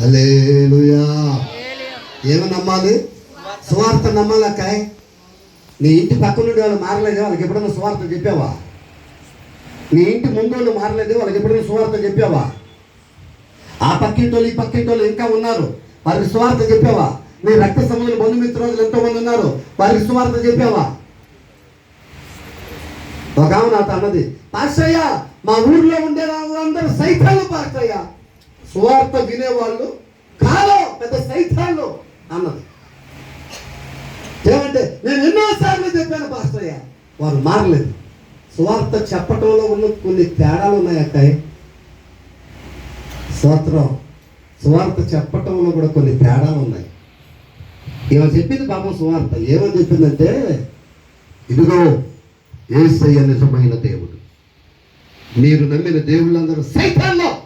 హల్లెలూయా. ఏమి నమ్మాలి సువార్త నమ్మాలక్కాయ్ నీ ఇంటి పక్కన నుండి వాళ్ళు మారలేదు వాళ్ళకి ఎప్పుడైనా సువార్త చెప్పావా? నీ ఇంటి ముందు వాళ్ళు మారలేదు వాళ్ళకి ఎప్పుడైనా సువార్త చెప్పావా? ఆ పక్కింటోళ్ళు ఈ పక్కింటోళ్ళు ఇంకా ఉన్నారు. వారికి సువార్త చెప్పావా? నీ రక్త సంబంధులు బంధుమిత్రులు ఎంతో మంది ఉన్నారు. వారికి సువార్త చెప్పావా? ఒక ఆమె నాతో అన్నది పాస్టయ్య మా ఊర్లో ఉండే వాళ్ళందరూ సైతాలు అయ్యా సువార్త వినేవాళ్ళు కాలం పెద్ద సైతాళ్ళు అన్నది. ఏమంటే నేను ఎన్నోసార్లు చెప్పాను పాస్టయ్య వారు మారలేదు. సువార్త చెప్పటంలో ఉన్న కొన్ని తేడాలు ఉన్నాయి అక్కాయ్ స్తోత్రం. సువార్త చెప్పటంలో కూడా కొన్ని తేడాలు ఉన్నాయి. ఈమె చెప్పింది పాపం సువార్త. ఏమని చెప్పిందంటే ఇదిగో ఏసయ్య నిజమైన దేవుడు. మీరు నమ్మిన దేవుళ్ళందరూ సైతాల్లో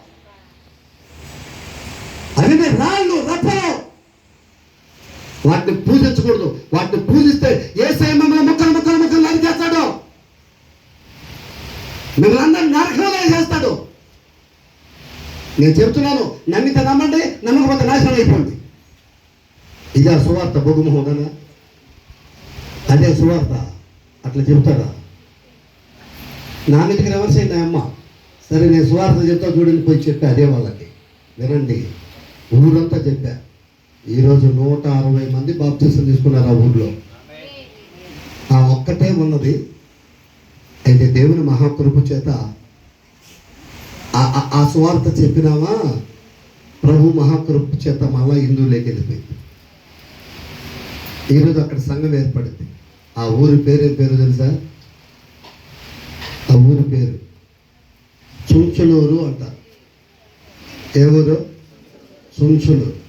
వాటిని పూజించకూడదు. వాటిని పూజిస్తే ఏ సమయంలో ముక్కలు ముక్కలు ముక్కలు నరికేస్తాడు మిమ్మల్ని అందరూ నరకంలో చేస్తాడు నేను చెప్తున్నాను నమ్మితే నమ్మండి నమ్మకపోతే నాశనం అయిపోండి. ఇదే సువార్త బొగుమోదన అదే సువార్త. అట్లా చెప్తాడా? నా మీదకి రివర్స్ అయింది అమ్మ. సరే నేను సువార్త చెప్తా చూడండి పోయి చెప్పా అదే వాళ్ళకి. వినండి ఊరంతా చెప్పా. ఈరోజు నూట అరవై మంది బాప్తీసం తీసుకున్నారు ఆ ఊర్లో. ఆ ఒక్కటే ఉన్నది. అయితే దేవుని మహాకృప చేత ఆ- స్వార్థ చెప్పినావా? చెప్పినామా ప్రభు మహాకృప చేత మళ్ళా హిందువులోకి వెళ్ళిపోయింది. ఈరోజు అక్కడ సంఘం ఏర్పడింది. ఆ ఊరి పేరు పేరు తెలుసా? ఆ ఊరి పేరు చుంచులూరు అంటారు ఏ ఊరు? చుంచులూరు.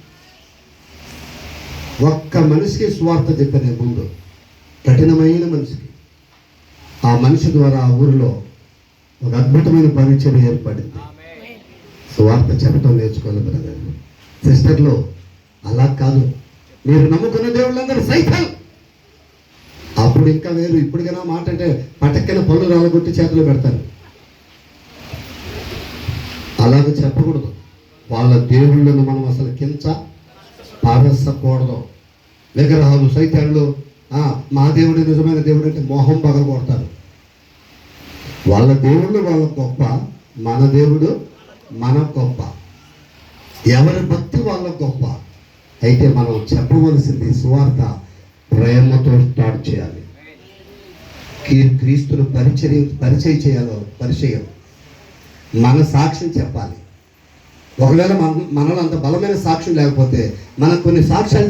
ఒక్క మనిషికి స్వార్థ చెప్పనే ముందు కఠినమైన మనిషికి. ఆ మనిషి ద్వారా ఆ ఊరిలో ఒక అద్భుతమైన పరిచయం ఏర్పడింది. స్వార్థ చెప్పడం నేర్చుకోవాలి బ్రదర్. సిస్టర్లు అలా కాదు. మీరు నమ్ముకున్న దేవుళ్ళందరూ సైతం. అప్పుడు ఇంకా వేరు. ఇప్పటికైనా మాట అంటే పటక్కిన పళ్ళు రాలగొట్టి చేతులు పెడతారు. అలాగ చెప్పకూడదు. వాళ్ళ దేవుళ్ళను మనం అసలు కించ పారేస్తకూడదు విగ్రహాలు సైతాళ్ళు మా దేవుడు నిజమైన దేవుడు అంటే మోహం పగలకొడతారు వాళ్ళ దేవుళ్ళు వాళ్ళ గొప్ప మన దేవుడు మన గొప్ప. ఎవరి భక్తి వాళ్ళ గొప్ప. అయితే మనం చెప్పవలసింది సువార్త ప్రేమతో స్టార్ట్ చేయాలి. క్రీస్తును పరిచయం పరిచయం చేయాలో పరిచయం. మన సాక్ష్యం చెప్పాలి. ఒకవేళ మన మనలో అంత బలమైన సాక్ష్యం లేకపోతే మనకు కొన్ని సాక్ష్యాలు